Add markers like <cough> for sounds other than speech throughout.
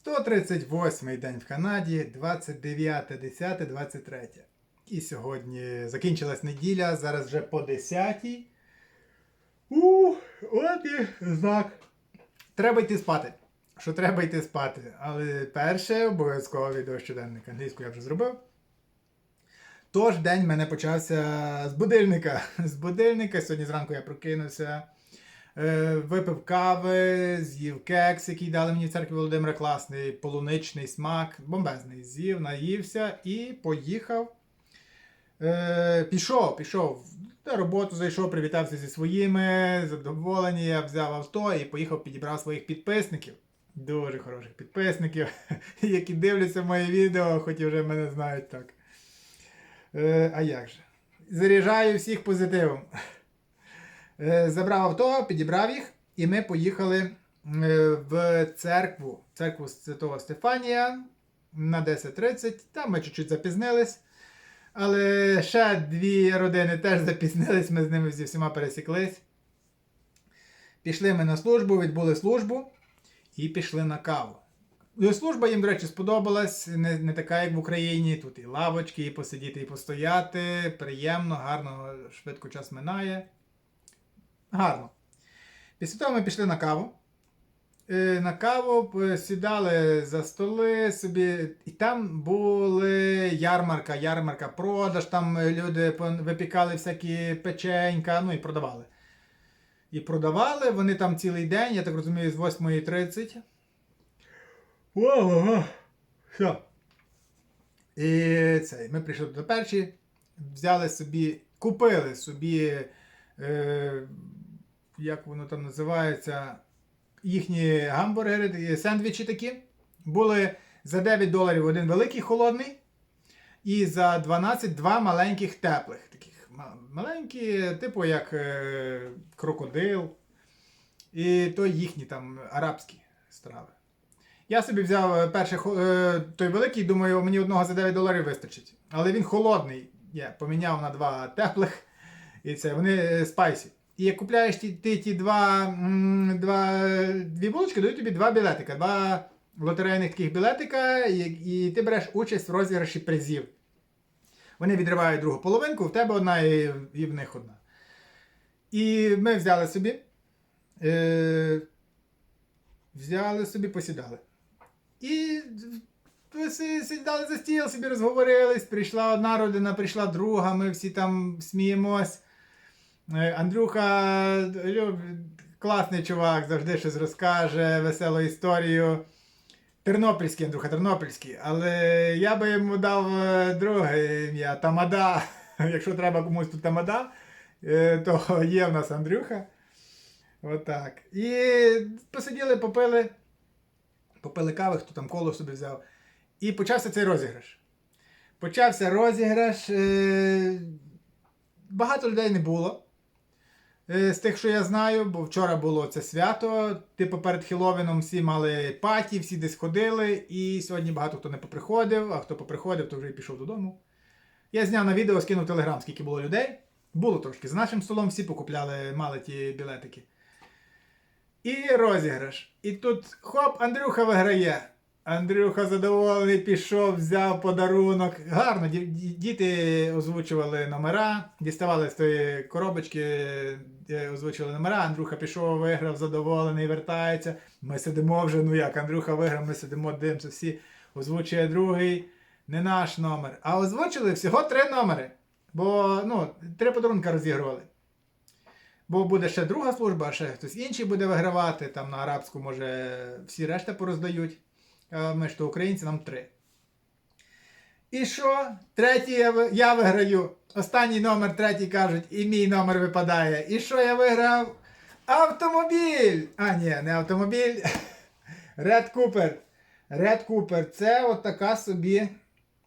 138 день в Канаді, 29.10.23. І сьогодні закінчилась неділя, зараз вже по 10. У, от і знак. Треба йти спати. Що треба йти спати. Але перше обов'язково відео щоденник. Англійську я вже зробив. Тож день в мене почався з будильника. З будильника. Сьогодні зранку я прокинувся. Е, випив кави, з'їв кекс, який дали мені в церкві Володимира, класний, полуничний смак, бомбезний. З'їв, наївся і поїхав. Е, пішов, пішов на роботу, зайшов, привітався зі своїми, задоволені, я взяв авто і поїхав, підібрав своїх підписників. Дуже хороших підписників, <laughs> які дивляться моє відео, хоч і вже мене знають так. Е, а як же? Заряджаю всіх позитивом. Е, Забрав авто, підібрав їх, і ми поїхали е, в церкву, церкву Святого Стефанія на 10.30. Там ми чуть-чуть запізнились. Але ще дві родини теж запізнились, ми з ними зі всіма пересіклись. Пішли ми на службу, відбули службу і пішли на каву. Ну, Служба їм, до речі, сподобалась, не, не така, як в Україні. Тут і лавочки, і посидіти, і постояти. Приємно, гарно, швидко час минає. Гарно. Після того ми пішли на каву. Е, На каву сідали за столи собі, і там були ярмарка, ярмарка, продаж, там е, люди випікали всякі печенька, ну і продавали. І продавали вони там цілий день, я так розумію, з 8.30. Ого, все. І цей, ми прийшли до перші, взяли собі, купили собі, е, як воно там називається, їхні гамбургери, сендвічі такі. Були за 9 доларів один великий холодний, і за 12 два маленьких теплих. Таких маленькі, типу як е, крокодил. І то їхні там арабські страви. Я собі взяв е, перший е, той великий, думаю, мені одного за 9 доларів вистачить. Але він холодний. Я поміняв на два теплих. І це вони е, спайсі. І як купляєш ті, ти ті два, два, дві булочки, дають тобі два білетика, два лотерейних таких білетика, і, і ти береш участь в розіграші призів. Вони відривають другу половинку, в тебе одна і, і в них одна. І ми взяли собі. Е, взяли собі, посідали. І сідали за стіл, собі розговорились. Прийшла одна родина, прийшла друга, ми всі там сміємось. Е, Андрюха класний чувак, завжди щось розкаже, веселу історію. Тернопільський, Андрюха, Тернопільський. Але я би йому дав е, друге ім'я Тамада. <laughs> Якщо треба комусь тут Тамада, е, то <laughs> є в нас Андрюха. Отак. І посиділи, попили, попили кави, хто там коло собі взяв. І почався цей розіграш. Почався розіграш. Багато людей не було. Е, З тих, що я знаю, бо вчора було це свято. Типу перед Хіловіном всі мали паті, всі десь ходили, і сьогодні багато хто не поприходив, а хто поприходив, то вже й пішов додому. Я зняв на відео, скинув телеграм, скільки було людей. Було трошки. За нашим столом всі покупляли, мали ті білетики. І розіграш. І тут хоп, Андрюха виграє. Андрюха задоволений, пішов, взяв подарунок. Гарно, ді- ді- діти озвучували номера, діставали з тої коробочки, озвучували номера. Андрюха пішов, виграв, задоволений, вертається. Ми сидимо вже, ну як, Андрюха виграв, ми сидимо, дивимося, всі озвучує другий, не наш номер. А озвучили всього три номери. Бо ну, три подарунки розігрували. Бо буде ще друга служба, а ще хтось інший буде вигравати. Там на арабську, може, всі решта пороздають. Ми ж то українці, нам три. І що? Третій я, я виграю. Останній номер, третій кажуть, і мій номер випадає. І що я виграв? Автомобіль! А, ні, не автомобіль. Red Cooper. Red Cooper. Це от така собі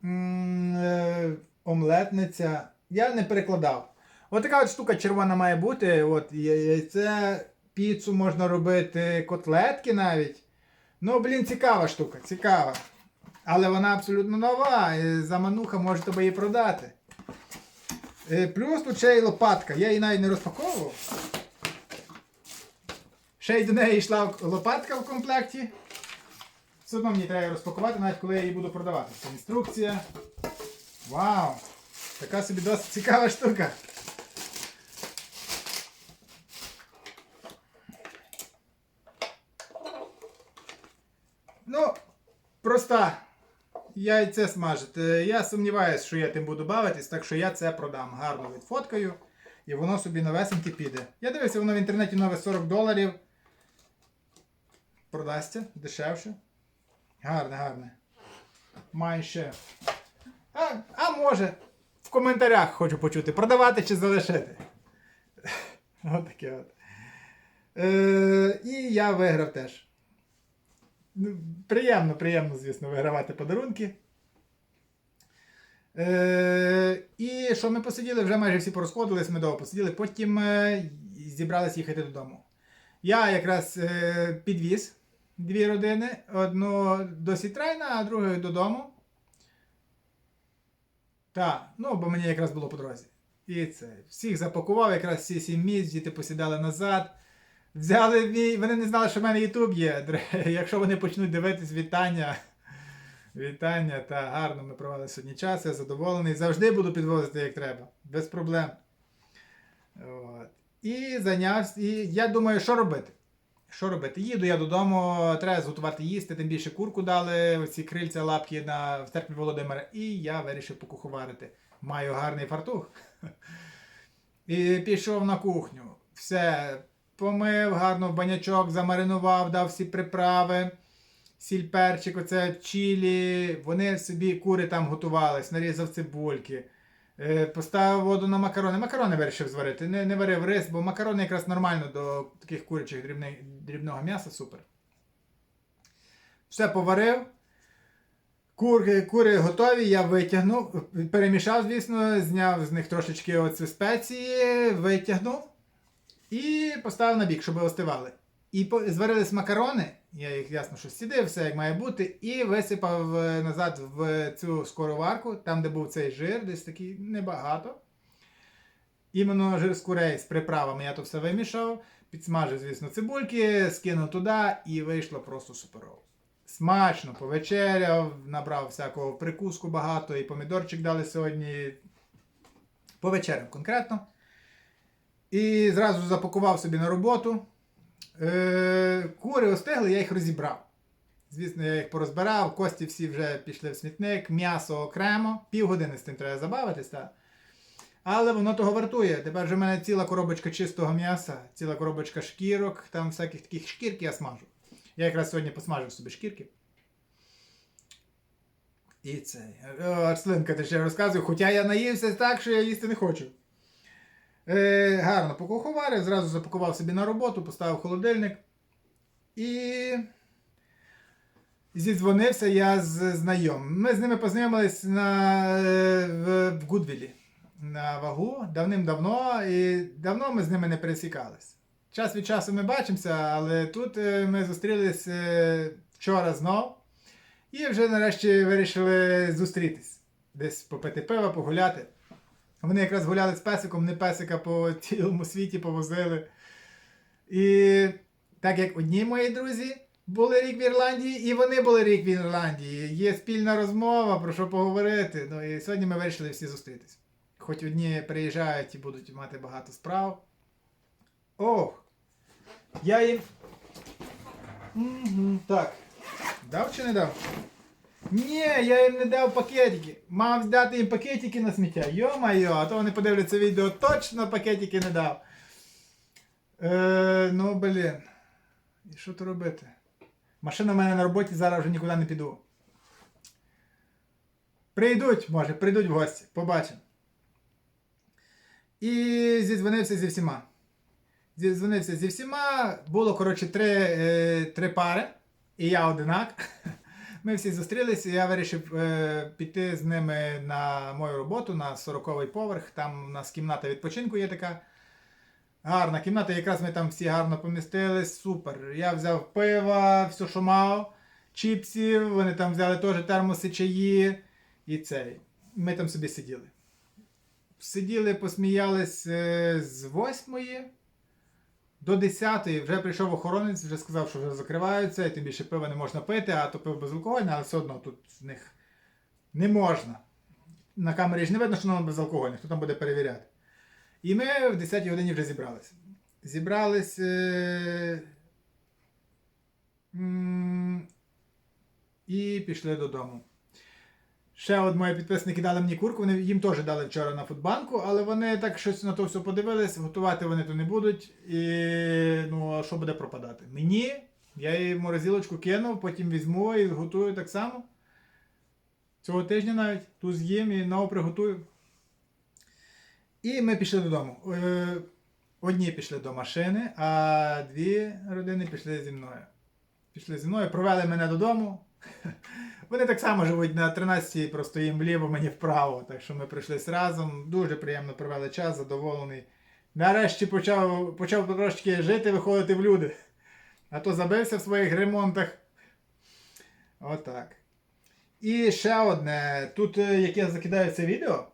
е, омлетниця. Я не перекладав. От така от штука червона має бути. От яйце, піцу можна робити, котлетки навіть. Ну, блін, цікава штука, цікава. Але вона абсолютно нова. Замануха може тобі її продати. Е, Плюс тут ще й лопатка. Я її навіть не розпаковував. Ще й до неї йшла лопатка в комплекті. Все одно мені треба розпакувати, навіть коли я її буду продавати. Це інструкція. Вау! Така собі досить цікава штука. Ну, проста. Яйце смажити. Я сумніваюся, що я тим буду бавитись, так що я це продам. Гарно відфоткаю. І воно собі новесеньке піде. Я дивився, воно в інтернеті нове 40 доларів. Продасться дешевше. Гарне, гарне. Має ще. А, а може, в коментарях хочу почути, продавати чи залишити. <laughs> От таке от. Е, і я виграв теж. Ну, приємно, приємно, звісно, вигравати подарунки. Е, і що ми посиділи, вже майже всі порозходились, ми довго посиділи, потім е, зібрались їхати додому. Я якраз е, підвіз дві родини, одну до Сітрайна, а другу додому. Так, ну, бо мені якраз було по дорозі. І це. Всіх запакував, якраз всі сім місць, діти посідали назад. Взяли мій. Вони не знали, що в мене Ютуб є. <laughs> Якщо вони почнуть дивитись, вітання. Вітання та гарно ми провели сьогодні час. Я задоволений. Завжди буду підвозити як треба. Без проблем. От. І зайнявся. І я думаю, що робити? Що робити? Їду я додому, треба зготувати їсти, тим більше курку дали, оці крильця лапки на в церкві Володимира. І я вирішив покуховарити. Маю гарний фартух. <laughs> І пішов на кухню. Все, помив гарно банячок, замаринував, дав всі приправи, сіль перчик, оце чілі. Вони собі кури там готувались, нарізав цибульки. Е, Поставив воду на макарони. Макарони вирішив зварити. Не, не варив рис, бо макарони якраз нормально до таких курячих дрібних, дрібного м'яса, супер. Все поварив. Кури, кури готові, я витягнув, перемішав, звісно, зняв з них трошечки оці спеції, витягнув і поставив на бік, щоб остивали. І зварились макарони, я їх ясно, що сідив, все як має бути, і висипав е, назад в цю скороварку, там, де був цей жир, десь такий небагато. Іменно жир з курей з приправами я то все вимішав, підсмажив, звісно, цибульки, скинув туди і вийшло просто суперово. Смачно, повечеряв, набрав всякого прикуску багато, і помідорчик дали сьогодні. Повечеряв конкретно. І зразу запакував собі на роботу. Е, кури остигли, я їх розібрав. Звісно, я їх порозбирав, кості всі вже пішли в смітник, м'ясо окремо, півгодини з тим треба забавитись. Та. Але воно того вартує. Тепер вже в мене ціла коробочка чистого м'яса, ціла коробочка шкірок, там всяких таких шкірки я смажу. Я якраз сьогодні посмажив собі шкірки. І цей. О, Арслинка, ти ще розказує, хоча я наївся так, що я їсти не хочу. Е, гарно покуховарив, зразу запакував собі на роботу, поставив холодильник. І зідзвонився я з знайомим. Ми з ними познайомились на, е, в, в Гудвілі на вагу давним-давно, і давно ми з ними не пересікались. Час від часу ми бачимося, але тут е, ми зустрілись е, вчора знов. І вже нарешті вирішили зустрітись. Десь попити пива, погуляти. Вони якраз гуляли з песиком, не песика по цілому світі повозили. І так як одні мої друзі були рік в Ірландії, і вони були рік в Ірландії. Є спільна розмова, про що поговорити. Ну і сьогодні ми вирішили всі зустрітись. Хоч одні приїжджають і будуть мати багато справ. Ох! Я їм. Угу, так. Дав чи не дав? Ні, я їм не дав пакетики. Мав здати їм пакетики на сміття. Йо-майо, а то вони подивляться відео, точно пакетики не дав. Е, ну, блін. І що то робити? Машина в мене на роботі, зараз вже нікуди не піду. Прийдуть, може, прийдуть в гості, побачимо. І зідзвонився зі всіма. Зідзвонився зі всіма. Було, коротше, три, е, три пари, і я одинак. <laughs> Ми всі зустрілися, я вирішив е, піти з ними на мою роботу на 40-й поверх. Там у нас кімната відпочинку є така. Гарна кімната, якраз ми там всі гарно помістились. Супер. Я взяв пива, все, що мав, чіпсів, вони там взяли теж термоси чаї і цей. Ми там собі сиділи. Сиділи, посміялись е, з восьмої До 10 вже прийшов охоронець, вже сказав, що вже закриваються, і тим більше пива не можна пити, а то пиво безалкогольне, але все одно тут в них не можна. На камері ж не видно, що воно безалкогольне, хто там буде перевіряти. І ми в 10 годині вже зібралися. Зібрались. Е... І пішли додому. Ще от мої підписники дали мені курку, вони їм теж дали вчора на футбанку, але вони так щось на то все подивились, готувати вони то не будуть. І ну, а що буде пропадати? Мені, я в морозилочку кинув, потім візьму і готую так само. Цього тижня навіть ту з'їм і нову приготую. І ми пішли додому. Е, Одні пішли до машини, а дві родини пішли зі мною. Пішли зі мною, провели мене додому. <laughs> Вони так само живуть на 13-й, просто їм вліво, мені вправо. Так що ми прийшлися разом. Дуже приємно провели час, задоволений. Нарешті почав, почав трошки жити, виходити в люди. А то забився в своїх ремонтах. Отак. І ще одне. Тут, е, як я закидаю це відео,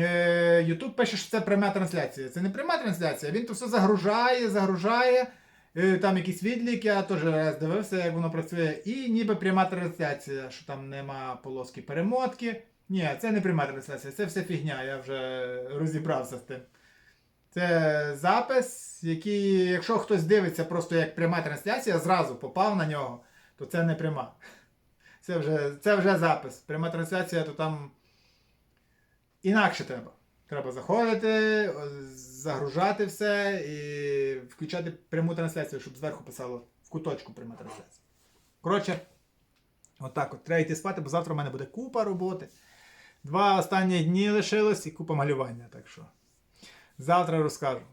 е, YouTube пише, що це пряма трансляція. Це не пряма трансляція, він то все загружає, загружає. Е, Там якісь відлік, я теж раз дивився, як воно працює. І ніби пряма трансляція, що там нема полоски перемотки. Ні, це не пряма трансляція, це все фігня, я вже розібрався з тим. Це запис, який, якщо хтось дивиться просто як пряма трансляція, зразу попав на нього, то це не пряма. Це вже, це вже запис. Пряма трансляція, то там інакше треба. Треба заходити, загружати все і включати пряму трансляцію, щоб зверху писало в куточку пряма трансляція. Коротше, отак от. Треба йти спати, бо завтра в мене буде купа роботи. Два останні дні лишилось і купа малювання. Так що завтра розкажу.